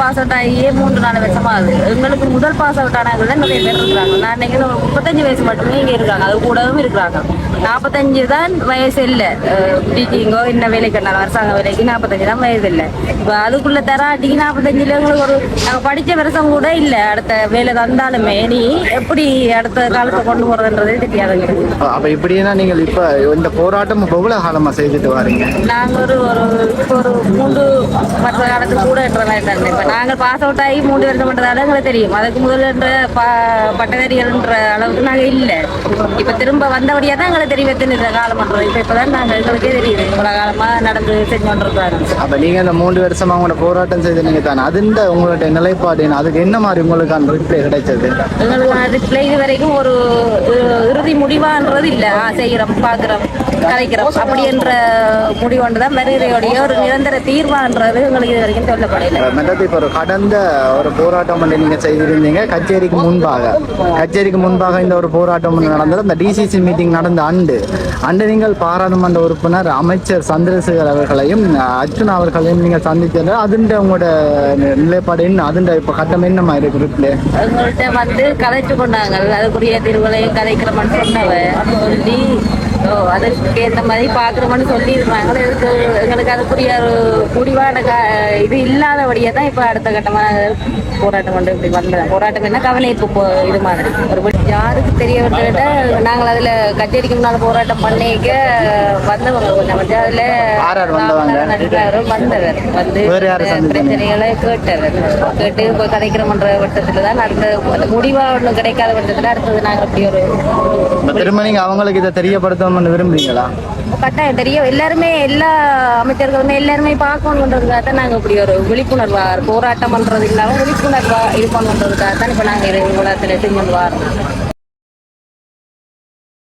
Pass out ஆகியே மூன்று நாலு வருஷமா ஆகுது எங்களுக்கு முதல் பாஸ் அவுட் ஆனவங்க தான் நிறைய பேர் இருக்கிறாங்க. நான் நினைக்கிறேன் ஒரு முப்பத்தஞ்சு வயசு மட்டுமே இங்கே இருக்காங்க. அது கூடவும் இருக்கிறாங்க. நாற்பத்தஞ்சு தான் வயசு இல்லை டீச்சிங்கோ என்ன வேலைக்கு இருந்தாலும் அரசாங்க வேலைக்கு நாற்பத்தஞ்சு தான் வயசு இல்லை இப்போ அதுக்குள்ள தராட்டிக்கு நாற்பத்தஞ்சுல எங்களுக்கு ஒரு நாங்கள் படித்த வருஷம் கூட இல்லை. அடுத்த வேலை தந்தாலுமே நீ எப்படி அடுத்த காலத்தை கொண்டு போகிறதுன்றதே தெரியாதுங்க அப்ப இப்படின்னா நீங்கள் இப்ப இந்த போராட்டம் எவ்வளவு காலமா செய்துட்டு வரீங்க? நாங்கள் ஒரு ஒரு இப்போ ஒரு மூன்று வருஷ காலத்துக்கு கூட என்ற மாதிரி தான். இப்போ நாங்கள் பாஸ் அவுட் ஆகி மூன்று வருஷம் பண்ணுறதால எங்களுக்கு தெரியும். அதுக்கு முதல்ன்ற ப பட்டதாரிகள்ன்ற அளவுக்கு நாங்கள் இல்லை. இப்போ திரும்ப வந்தபடியாக தான் எங்களுக்கு தெரியும் எத்தனை காலம் பண்ணுறோம் இப்போ இப்போ தான் நாங்கள் எங்களுக்கே தெரியுது. இவ்வளோ காலமாக நடந்து செஞ்சு கொண்டிருக்காங்க அப்ப நீங்க இந்த மூன்று வருஷமா உங்களோட போராட்டம் செய்து நீங்க தானே அதுண்ட உங்களுடைய நிலைப்பாடு என்ன? அதுக்கு என்ன மாதிரி உங்களுக்கு அந்த ரிப்ளை கிடைச்சது? எங்களுக்கு ரிப்ளை இது வரைக்கும் ஒரு இறுதி முடிவான்றது இல்லை. செய்கிறோம் பார்க்குறோம் கலைக்கிறோம். அப்படி என்ற முடிவுண்டு தான் ஒரு நிரந்தர தீர்வான்றது எங்களுக்கு இது வரைக்கும் சொல்லப்படலை. மெட்டது இப்போ ஒரு கடந்த ஒரு போராட்டம் ஒன்று நீங்க செய்திருந்தீங்க. கச்சேரிக்கு முன்பாக. கச்சேரிக்கு முன்பாக இந்த ஒரு போராட்டம் நடந்தது. அந்த டிசிசி மீட்டிங் நடந்த அண்டு அண்டு நீங்கள் பாராளுமன்ற உறுப்பினர் அமைச்சர் சந்திரசேகர் அவர்களையும் அர்ஜுன் அவர்களையும் நீங்கள் சந்தித்தது அதுண்ட உங்களோட நிலைப்பாடு என்ன? அதுண்ட இப்போ கட்டம் என்னமா இருக்கு ரிப்ளை எங்கள்கிட்ட வந்து கதைச்சு கொண்டாங்க. அதுக்குரிய திருவிழையும் கதைக்கிறோம்னு மட்டும் சொல்லி அதுக்கு ஏற்ற மாதிரி பார்க்குறோம்னு சொல்லி இருந்தாங்க இதுக்கு எங்களுக்கு அதுக்குரிய ஒரு முடிவான க இது இல்லாதபடியே தான் இப்போ அடுத்த கட்டமாக போராட்டம் கொண்டு இப்படி வந்தேன் போராட்டம் என்ன கவனிப்பு போ இது மாதிரி. ஒரு யாருக்கு தெரிய விட நாங்கள் அதில் கச்சேரிக்கு முன்னால் போராட்டம் பண்ணிக்க வந்தவங்க கொஞ்சம் கொஞ்சம். அதில்? நடிகரும் வந்தவர். வந்து? பிரச்சனைகளை கேட்டவர். கேட்டு இப்போ கதைக்கிறோம்ன்ற வட்டத்தில் தான் அடுத்த அந்த முடிவா ஒன்றும் கிடைக்காத வட்டத்தில் அடுத்தது நாங்கள் அப்படி ஒரு திரும்ப நீங்க அவங்களுக்கு இதை தெரியப்படுத்தணும்னு விரும்புறீங்களா? கட்டாயம். தெரியும். எல்லாருமே எல்லா அமைச்சர்களுமே எல்லாருமே பார்க்கணுன்றதுக்காக தான் நாங்கள் இப்படி ஒரு விழிப்புணர்வா போராட்டம் பண்றது இல்லாமல் விழிப்புணர்வா இது தான் இப்போ நாங்கள் இது உலகத்தில் செஞ்சு வரோம்.